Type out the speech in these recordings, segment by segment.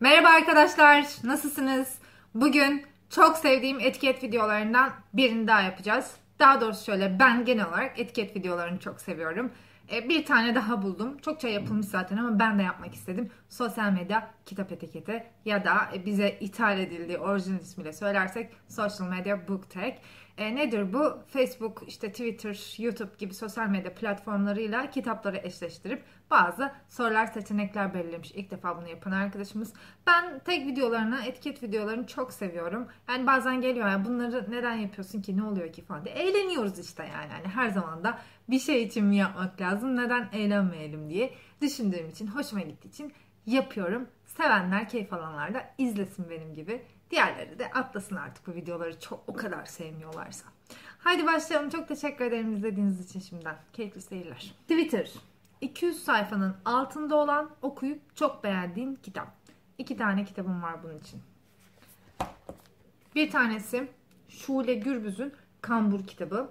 Merhaba arkadaşlar, nasılsınız? Bugün çok sevdiğim etiket videolarından birini daha yapacağız. Daha doğrusu şöyle, ben genel olarak etiket videolarını çok seviyorum. E, bir tane daha buldum. Çokça yapılmış zaten ama ben de yapmak istedim. Sosyal medya kitap etiketi ya da e, bize ithal edildiği orijinal ismiyle söylersek Social Media Book Tag. E, nedir bu? Facebook, işte Twitter, YouTube gibi sosyal medya platformlarıyla kitapları eşleştirip bazı sorular, seçenekler belirlemiş. İlk defa bunu yapan arkadaşımız. Ben tek videolarını, etiket videolarını çok seviyorum. Yani bazen geliyor ya bunları neden yapıyorsun ki, ne oluyor ki falan diye. Eğleniyoruz işte yani. yani her zaman da bir şey için mi yapmak lazım, neden eğlenmeyelim diye düşündüğüm için, hoşuma gittiği için yapıyorum. Sevenler, keyif alanlar da izlesin benim gibi. Diğerleri de atlasın artık bu videoları çok o kadar sevmiyorlarsa. Haydi başlayalım. Çok teşekkür ederim izlediğiniz için şimdiden. Keyifli seyirler. Twitter. 200 sayfanın altında olan okuyup çok beğendiğin kitap. İki tane kitabım var bunun için. Bir tanesi Şule Gürbüz'ün Kambur kitabı.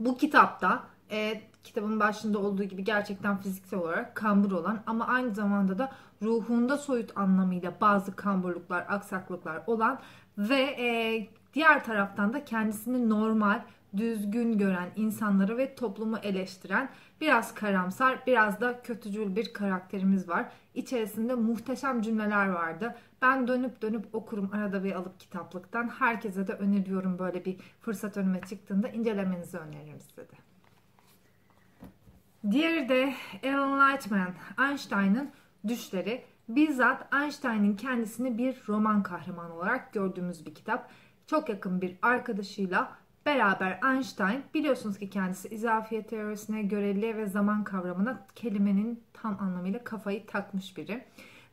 Bu kitapta e, kitabın başında olduğu gibi gerçekten fiziksel olarak kambur olan ama aynı zamanda da ruhunda soyut anlamıyla bazı kamburluklar, aksaklıklar olan ve e, diğer taraftan da kendisini normal, düzgün gören insanları ve toplumu eleştiren biraz karamsar, biraz da kötücül bir karakterimiz var. İçerisinde muhteşem cümleler vardı. Ben dönüp dönüp okurum arada bir alıp kitaplıktan. Herkese de öneriyorum böyle bir fırsat önüme çıktığında incelemenizi öneririm size de. Diğeri de Alan Lightman, Einstein'ın Düşleri. Bizzat Einstein'ın kendisini bir roman kahramanı olarak gördüğümüz bir kitap. Çok yakın bir arkadaşıyla beraber Einstein biliyorsunuz ki kendisi izafiyet teorisine, göreliğe ve zaman kavramına kelimenin tam anlamıyla kafayı takmış biri.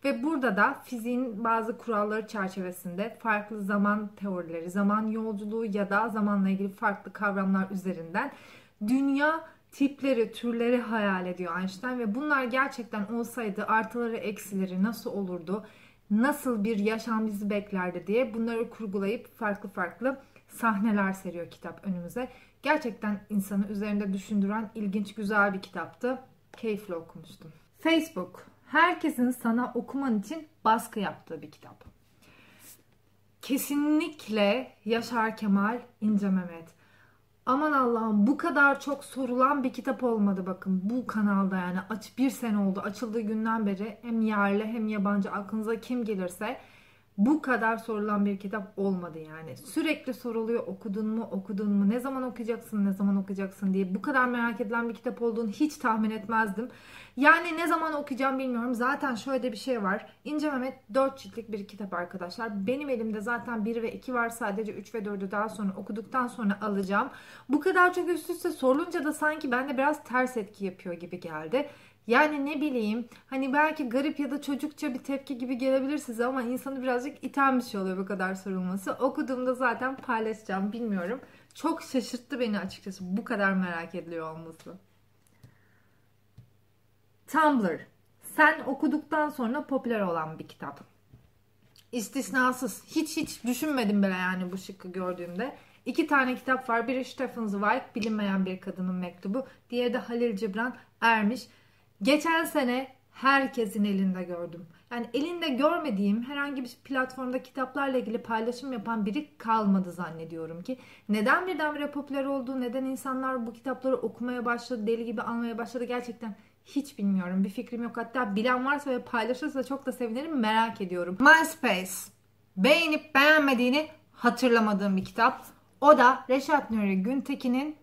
Ve burada da fiziğin bazı kuralları çerçevesinde farklı zaman teorileri, zaman yolculuğu ya da zamanla ilgili farklı kavramlar üzerinden dünya tipleri, türleri hayal ediyor Einstein ve bunlar gerçekten olsaydı artıları, eksileri nasıl olurdu? Nasıl bir yaşam bizi beklerdi diye bunları kurgulayıp farklı farklı sahneler seriyor kitap önümüze. Gerçekten insanı üzerinde düşündüren ilginç güzel bir kitaptı. Keyifle okumuştum. Facebook. Herkesin sana okuman için baskı yaptığı bir kitap. Kesinlikle Yaşar Kemal İnce Mehmet. Aman Allah'ım bu kadar çok sorulan bir kitap olmadı bakın. Bu kanalda yani aç bir sene oldu. Açıldığı günden beri hem yerli hem yabancı aklınıza kim gelirse bu kadar sorulan bir kitap olmadı yani. Sürekli soruluyor okudun mu okudun mu ne zaman okuyacaksın ne zaman okuyacaksın diye bu kadar merak edilen bir kitap olduğunu hiç tahmin etmezdim. Yani ne zaman okuyacağım bilmiyorum. Zaten şöyle bir şey var. İnce Mehmet 4 ciltlik bir kitap arkadaşlar. Benim elimde zaten 1 ve 2 var. Sadece 3 ve 4'ü daha sonra okuduktan sonra alacağım. Bu kadar çok üst üste sorulunca da sanki bende biraz ters etki yapıyor gibi geldi. Yani ne bileyim hani belki garip ya da çocukça bir tepki gibi gelebilir size ama insanı birazcık iten bir şey oluyor bu kadar sorulması. Okuduğumda zaten paylaşacağım bilmiyorum. Çok şaşırttı beni açıkçası bu kadar merak ediliyor olması. Tumblr. Sen okuduktan sonra popüler olan bir kitap. İstisnasız. Hiç hiç düşünmedim bile yani bu şıkkı gördüğümde. İki tane kitap var. Biri Stephen Zweig, Bilinmeyen Bir Kadının Mektubu. Diğeri de Halil Cibran Ermiş. Geçen sene herkesin elinde gördüm. Yani elinde görmediğim herhangi bir platformda kitaplarla ilgili paylaşım yapan biri kalmadı zannediyorum ki. Neden birdenbire popüler oldu? Neden insanlar bu kitapları okumaya başladı? Deli gibi almaya başladı? Gerçekten hiç bilmiyorum. Bir fikrim yok. Hatta bilen varsa ve paylaşırsa çok da sevinirim. Merak ediyorum. MySpace. Beğenip beğenmediğini hatırlamadığım bir kitap. O da Reşat Nuri Güntekin'in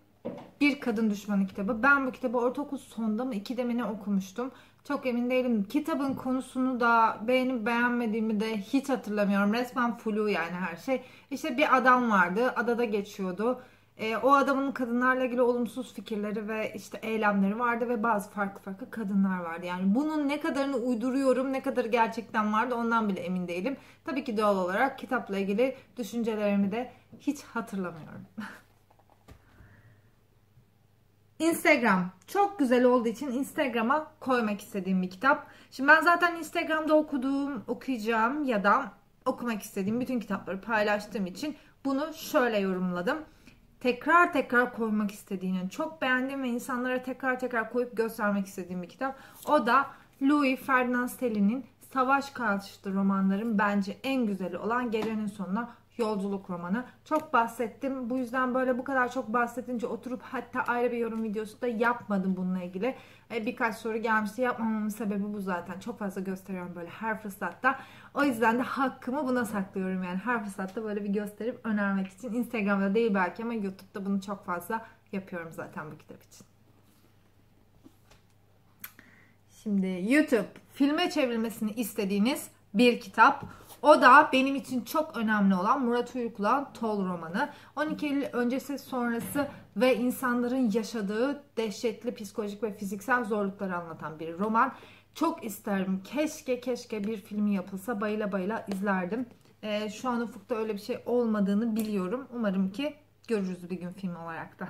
bir Kadın Düşmanı kitabı. Ben bu kitabı ortaokul sonunda mı ikide mi ne okumuştum. Çok emin değilim. Kitabın konusunu da beğenip beğenmediğimi de hiç hatırlamıyorum. Resmen flu yani her şey. İşte bir adam vardı. Adada geçiyordu. E, o adamın kadınlarla ilgili olumsuz fikirleri ve işte eylemleri vardı ve bazı farklı farklı kadınlar vardı. Yani bunun ne kadarını uyduruyorum, ne kadar gerçekten vardı ondan bile emin değilim. Tabii ki doğal olarak kitapla ilgili düşüncelerimi de hiç hatırlamıyorum. Instagram çok güzel olduğu için Instagram'a koymak istediğim bir kitap. Şimdi ben zaten Instagram'da okuduğum, okuyacağım ya da okumak istediğim bütün kitapları paylaştığım için bunu şöyle yorumladım. Tekrar tekrar koymak istediğini, çok beğendiğim ve insanlara tekrar tekrar koyup göstermek istediğim bir kitap. O da Louis Ferdinand Stelli'nin savaş karşıtı romanların bence en güzeli olan Gecenin Sonuna Yolculuk romanı. Çok bahsettim. Bu yüzden böyle bu kadar çok bahsedince oturup hatta ayrı bir yorum videosu da yapmadım bununla ilgili. E, birkaç soru gelmişti. Yapmamamın sebebi bu zaten. Çok fazla gösteriyorum böyle her fırsatta. O yüzden de hakkımı buna saklıyorum yani. Her fırsatta böyle bir gösterip önermek için. Instagram'da değil belki ama YouTube'da bunu çok fazla yapıyorum zaten bu kitap için. Şimdi YouTube filme çevrilmesini istediğiniz bir kitap. O da benim için çok önemli olan Murat Uyuklu'nun Tol romanı. 12 Eylül öncesi sonrası ve insanların yaşadığı dehşetli psikolojik ve fiziksel zorlukları anlatan bir roman. Çok isterim. Keşke keşke bir filmi yapılsa bayıla bayıla izlerdim. Ee, şu an ufukta öyle bir şey olmadığını biliyorum. Umarım ki görürüz bir gün film olarak da.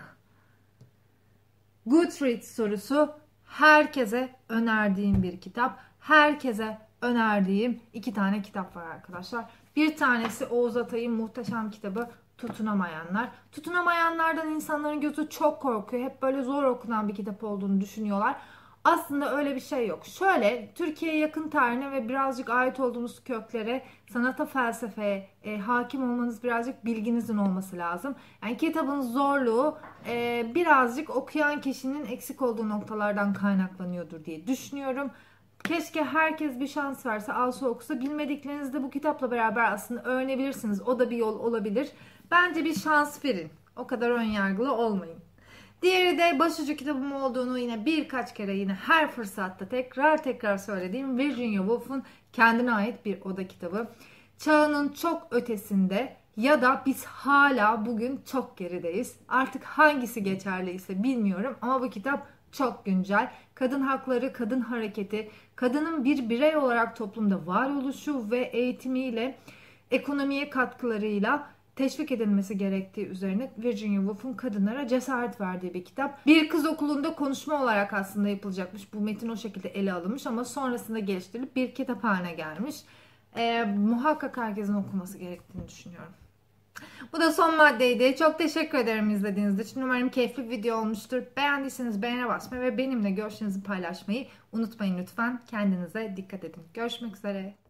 Goodreads sorusu herkese önerdiğim bir kitap. Herkese önerdiğim iki tane kitap var arkadaşlar. Bir tanesi Oğuz Atay'ın muhteşem kitabı Tutunamayanlar. Tutunamayanlardan insanların gözü çok korkuyor. Hep böyle zor okunan bir kitap olduğunu düşünüyorlar. Aslında öyle bir şey yok. Şöyle Türkiye'ye yakın tarihine ve birazcık ait olduğunuz köklere, sanata, felsefeye e, hakim olmanız birazcık bilginizin olması lazım. Yani kitabın zorluğu e, birazcık okuyan kişinin eksik olduğu noktalardan kaynaklanıyordur diye düşünüyorum. Keşke herkes bir şans verse, alsa okusa. Bilmediklerinizi bu kitapla beraber aslında öğrenebilirsiniz. O da bir yol olabilir. Bence bir şans verin. O kadar ön yargılı olmayın. Diğeri de başucu kitabım olduğunu yine birkaç kere yine her fırsatta tekrar tekrar söylediğim Virginia Woolf'un kendine ait bir oda kitabı. Çağının çok ötesinde ya da biz hala bugün çok gerideyiz. Artık hangisi geçerliyse bilmiyorum ama bu kitap çok güncel. Kadın hakları, kadın hareketi, kadının bir birey olarak toplumda varoluşu ve eğitimiyle, ekonomiye katkılarıyla teşvik edilmesi gerektiği üzerine Virginia Woolf'un kadınlara cesaret verdiği bir kitap. Bir kız okulunda konuşma olarak aslında yapılacakmış. Bu metin o şekilde ele alınmış ama sonrasında geliştirilip bir kitap haline gelmiş. Ee, muhakkak herkesin okuması gerektiğini düşünüyorum. Bu da son maddeydi. Çok teşekkür ederim izlediğiniz için. Umarım keyifli bir video olmuştur. Beğendiyseniz beğene basmayı ve benimle görüşlerinizi paylaşmayı unutmayın lütfen. Kendinize dikkat edin. Görüşmek üzere.